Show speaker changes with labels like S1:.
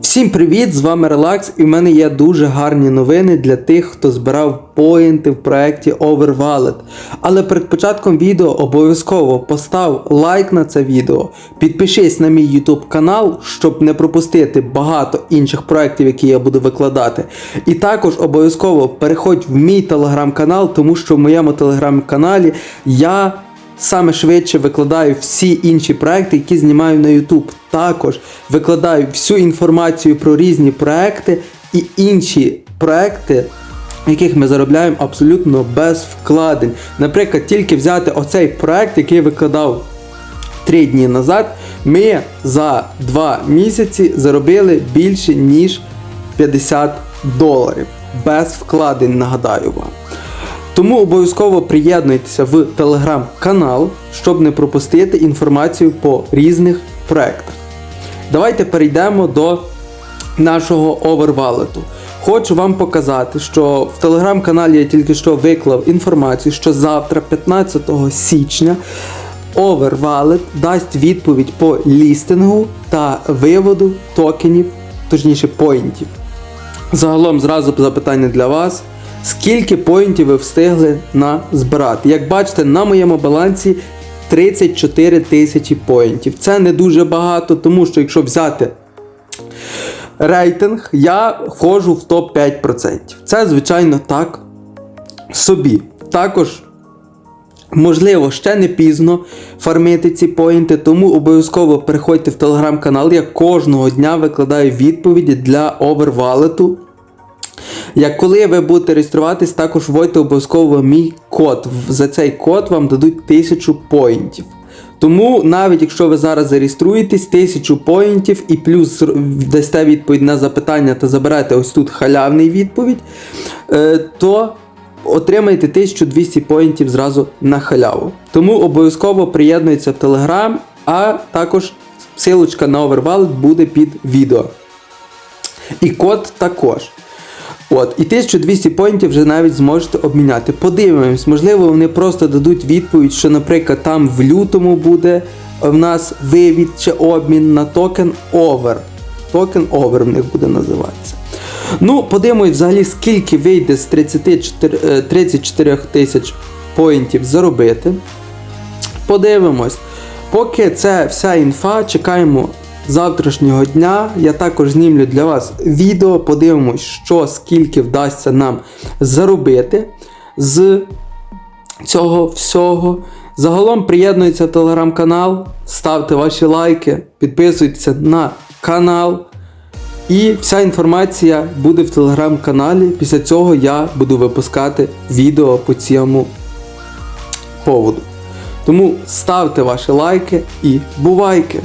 S1: Всім привіт! З вами Релакс, і в мене є дуже гарні новини для тих, хто збирав поінти в проєкті Overwallet. Але перед початком відео обов'язково постав лайк на це відео, підпишись на мій YouTube канал, щоб не пропустити багато інших проєктів, які я буду викладати. І також обов'язково переходь в мій телеграм-канал, тому що в моєму телеграм-каналі я саме швидше викладаю всі інші проекти, які знімаю на YouTube. Також викладаю всю інформацію про різні проекти і інші проекти, яких ми заробляємо абсолютно без вкладень. Наприклад, тільки взяти оцей проект, який я викладав 3 дні назад, ми за 2 місяці заробили більше ніж 50 доларів. Без вкладень, нагадаю вам. Тому обов'язково приєднуйтеся в телеграм-канал, щоб не пропустити інформацію по різних проектах. Давайте перейдемо до нашого овервалету. Хочу вам показати, що в телеграм-каналі я тільки що виклав інформацію, що завтра, 15 січня, Overwallet дасть відповідь по лістингу та виводу токенів, точніше поінтів. Загалом зразу запитання для вас. Скільки поінтів ви встигли назбирати? Як бачите, на моєму балансі 34 тисячі поінтів. Це не дуже багато, тому що якщо взяти рейтинг, я входжу в топ-5%. Це, звичайно, так собі. Також, можливо, ще не пізно фармити ці поінти, тому обов'язково переходьте в телеграм-канал. Я кожного дня викладаю відповіді для овервалету. Як коли ви будете реєструватись, також вводьте обов'язково мій код. За цей код вам дадуть 1000 поінтів. Тому навіть якщо ви зараз зареєструєтесь, 1000 поінтів і плюс дасте відповідь на запитання та заберете ось тут халявний відповідь, е, то отримаєте 1200 поінтів зразу на халяву. Тому обов'язково приєднуйтеся в Telegram, а також силочка на Overwallet буде під відео. І код також. От, і 1200 поінтів вже навіть зможете обміняти. Подивимось, можливо, вони просто дадуть відповідь, що, наприклад, там в лютому буде в нас вивід чи обмін на токен Over. Токен Over в них буде називатися. Ну, подивимось взагалі, скільки вийде з 34, е, 34 тисяч поінтів заробити. Подивимось. Поки це вся інфа, чекаємо завтрашнього дня. Я також знімлю для вас відео, подивимось, що скільки вдасться нам заробити з цього всього. Загалом приєднуйтеся в телеграм-канал, ставте ваші лайки, підписуйтеся на канал. І вся інформація буде в телеграм-каналі. Після цього я буду випускати відео по цьому поводу. Тому ставте ваші лайки і бувайки!